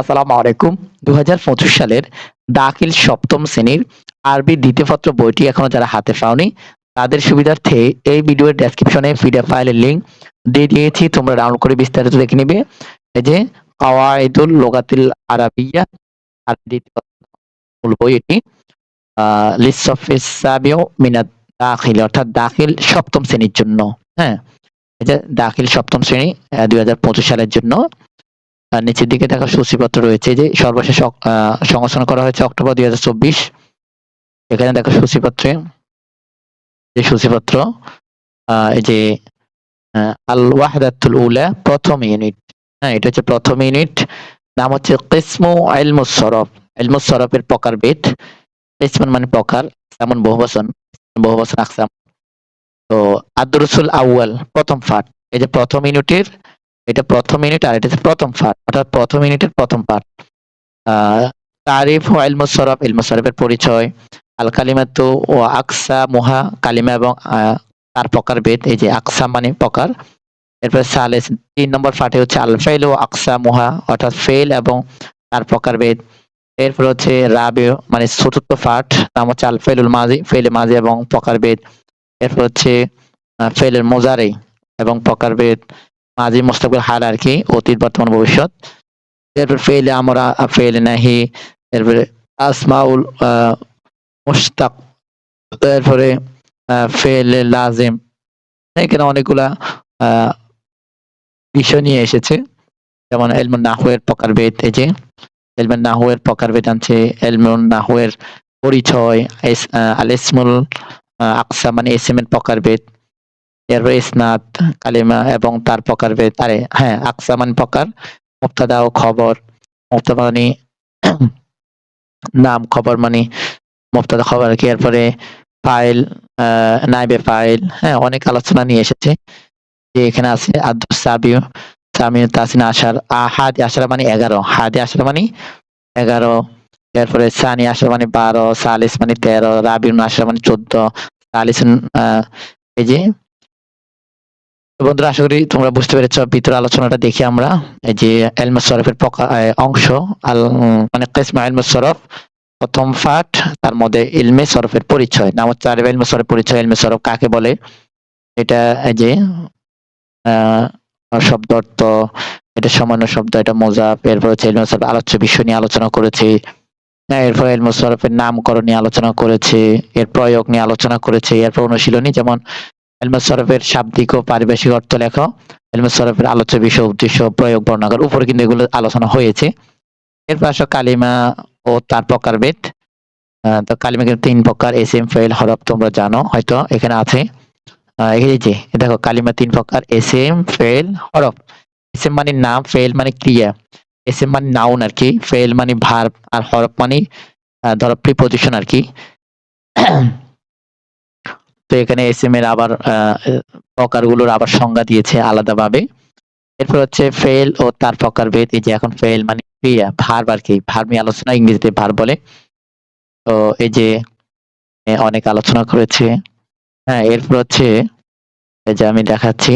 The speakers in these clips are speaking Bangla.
আসসালামু আলাইকুম। দু হাজার পঁচিশ সালের দাখিল সপ্তম শ্রেণির আরবি দ্বিতীয় পত্র বইটি এখনও যারা হাতে পাওনি, তাদের সুবিধার্থে এই ভিডিওর ডেসক্রিপশনে পিডিএফ ফাইলের লিঙ্ক দিয়ে দিয়েছি। তোমরা ডাউনলোড করে বিস্তারিত দেখে নিবে। এই যে, কাওয়াইদুল লোগাতিল আরাবিয়া আর দ্বিতীয় মূল বই এটি আহ লিসফিস সাবিও মিনাত দাখিল, অর্থাৎ দাখিল সপ্তম শ্রেণির জন্য। হ্যাঁ এই যে, দাখিল সপ্তম শ্রেণি দুই হাজার পঁচিশ সালের জন্য। নিচের দিকে দেখা সূচিপত্র রয়েছে যে সর্বশেষ সংস্করণ করা হয়েছে অক্টোবর দুই হাজার চব্বিশ। এখানে দেখো সূচিপত্রে, যে সূচিপত্র যে আল ওয়াহদাতুল উলা, প্রথম ইউনিট। হ্যাঁ এটা হচ্ছে প্রথম ইউনিট। নাম হচ্ছে কিসমু ইলমুস সরফ ইলমুস সরফের প্রকারভেদ। কিসমুন মানে প্রকার যেমন বহুবচন বহুবচন আকসাম। তো আদরুসুল আউয়াল, প্রথম পাঠ। এই যে প্রথম ইউনিটের এটা প্রথম ইউনিট আর এটা প্রথম পার্ট অর্থাৎ প্রথম ইউনিটের প্রথম পার্ট তারিফ ও ইলমুসরফ ইলমুসরফের পরিচয়, আল কালিমাতু ও আকসা মুহা কালিমা এবং তার প্রকার ভেদ এই যে আকসা মানে প্রকার। এরপর সালেস, তিন নম্বর পার্টে হচ্ছে আল ফেল ও আকসা মুহা, অর্থাৎ ফেল এবং তার প্রকার ভেদ এরপর হচ্ছে রাবে মানে চতুর্থ পার্ট নাম হচ্ছে আল ফেলুল মাজি ফেলে মাজি এবং প্রকার ভেদ এরপর হচ্ছে ফেলের মোজারে এবং প্রকার ভেদ মাঝি মুস্তাকবিল হাল আর কি, অতীত, বর্তমান, ভবিষ্যৎ। এরপর ফেলে আমরা ফেলে নাহি, এরপরে আসমাউল মুস্তাক এরপরে ফেলে লাজিম। এখানে অনেকগুলা বিষয় নিয়ে এসেছে। যেমন এলমুন নাহুয়ের প্রকারভেদ এই যে এলমুন নাহুয়ের প্রকারভেদ আনছে এলমুন নাহুয়ের পরিচয় আল ইসমুল আকসা মানে এসএম এর প্রকারভেদ এরপর ইসনাদ কালিমা এবং তার প্রকারভেদ আরে হ্যাঁ আকসা মানে প্রকার মুক্তাদা ও খবর মুক্তাদা মানে নাম খবর মানে মুক্তাদা খবর কি? এরপরে ফাইল নাইবে ফাইল হ্যাঁ অনেক আলোচনা নিয়ে এসেছে। যে এখানে আছে আব্দুল সাবিউ সামিউ তাসিন আশার হাদি, আশারা মানে এগারো, হাদি, আশারা মানে এগারো। এরপরে সানি, আশারা মানে বারো, সালিস মানে তেরো, রাবিউন, আশারা মানে চোদ্দ সালিস এই যে বন্ধুরা আশা করি তোমরা বুঝতে পেরেছ ভিতর আলোচনাটা দেখি আমরা। এই যে এলমুস সরফের অংশ মানে কিসমা এলমুস সরফ প্রথম পাঠ তার মধ্যে ইলমে সরফের পরিচয়। নাম হচ্ছে আরবি ইলমে সরফের পরিচয়। ইলমে সরফ কাকে বলে? এটা এই যে শব্দ অর্থ এটা সামান্য শব্দ এটা মোজাফ এরপর হচ্ছে ইলমে সরফ আলোচ্য বিষয় নিয়ে আলোচনা করেছে। হ্যাঁ, এরপর ইলমে সরফের নামকরণ নিয়ে আলোচনা করেছে। এর প্রয়োগ নিয়ে আলোচনা করেছে। এরপর অনুশীলনী যেমন এলমে সরফের শাব্দিক ও পারিভাষিক অর্থ লেখো। এলমে সরফের আলোচ্য বিষয়, উদ্দেশ্য, প্রয়োগ বর্ণনা করো উপরে কিন্তু এগুলো আলোচনা হয়েছে। এরপর আসো কালিমা ও তার প্রকারভেদ। তো কালিমা কিন্তু তিন প্রকার এস এম ফেল হরফ তোমরা জানো, হয়তো এখানে আছে। এই যে দেখো, কালিমা তিন প্রকার এস এম ফেল হরফ। এস এম মানে নাম ফেল মানে ক্রিয়া। এস এম মানে নাউন আর কি। ফেল মানে ভার্ব আর হরফ মানে ধরো প্রিপোজিশন আর কি। তো এখানে এস এম এর আবার প্রকারগুলোর আবার সংজ্ঞা দিয়েছে আলাদাভাবে। এরপর হচ্ছে ফেল ও তার প্রকারভেদ এই যে এখন ফেল মানে ক্রিয়া ভার্ব আর কি। ভার্ব নিয়ে আলোচনা, ইংরেজিতে ভার্ব বলে। তো এই যে অনেক আলোচনা করেছে। হ্যাঁ এরপর হচ্ছে, এই যে আমি দেখাচ্ছি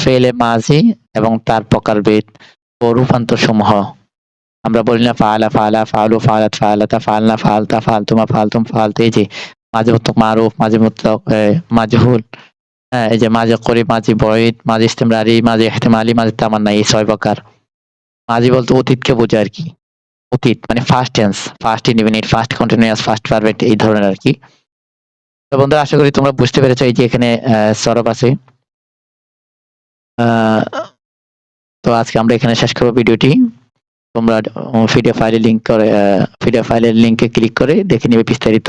ফেলে মাঝি এবং তার প্রকারভেদ ও রূপান্তর সমূহ আমরা বলি না ফালা ফালা, ফালু, ফালাত, ফালাতা, ফালনা, ফালতা, ফালতুমা, ফালতুম, ফালতে যে মাঝে মতক মারুফ, মাঝে মতক মাজহুল হ্যাঁ এই যে মাঝে করি মাঝি বয়দ মাঝে ইস্তেমরারি, মাঝে ইহতেমালি, মাঝে তামান্না, এই ছয় প্রকার। মাঝি বলতে অতীতকে বোঝায় আর কি। অতীত মানে first tense first indefinite first continuous first perfect এই ধরনের আর কি। তো বন্ধুরা, আশা করি তোমরা বুঝতে পেরেছ এই যে এখানে সরব আছে। তো আজকে আমরা এখানে শেষ করব ভিডিওটি। তোমরা ভিডিও ফাইলে লিংক করে ভিডিও ফাইলের লিংকে ক্লিক করে দেখে নিবে বিস্তারিত।